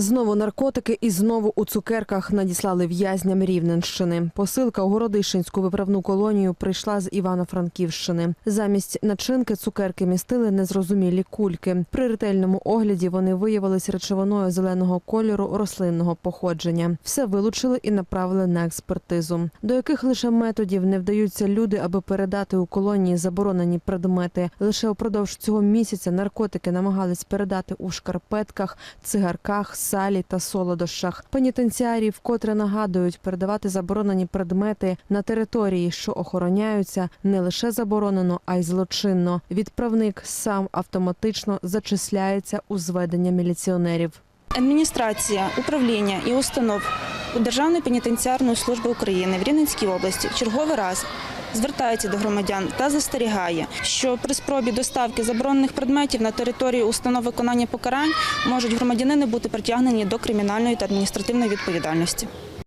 Знову наркотики і знову у цукерках надіслали в'язням Рівненщини. Посилка у Городищенську виправну колонію прийшла з Івано-Франківщини. Замість начинки цукерки містили незрозумілі кульки. При ретельному огляді вони виявились речовиною зеленого кольору рослинного походження. Все вилучили і направили на експертизу. До яких лише методів не вдаються люди, аби передати у колонії заборонені предмети. Лише упродовж цього місяця наркотики намагались передати у шкарпетках, цигарках, салі та солодощах. Пенітенціарії вкотре нагадують, передавати заборонені предмети на території, що охороняються, не лише заборонено, а й злочинно. Відправник сам автоматично зачисляється у зведення міліціонерів. Адміністрація, управління і установ у Державної пенітенціарної служби України в Рівненській області в черговий раз звертається до громадян та застерігає, що при спробі доставки заборонених предметів на територію установ виконання покарань можуть громадянини бути притягнені до кримінальної та адміністративної відповідальності.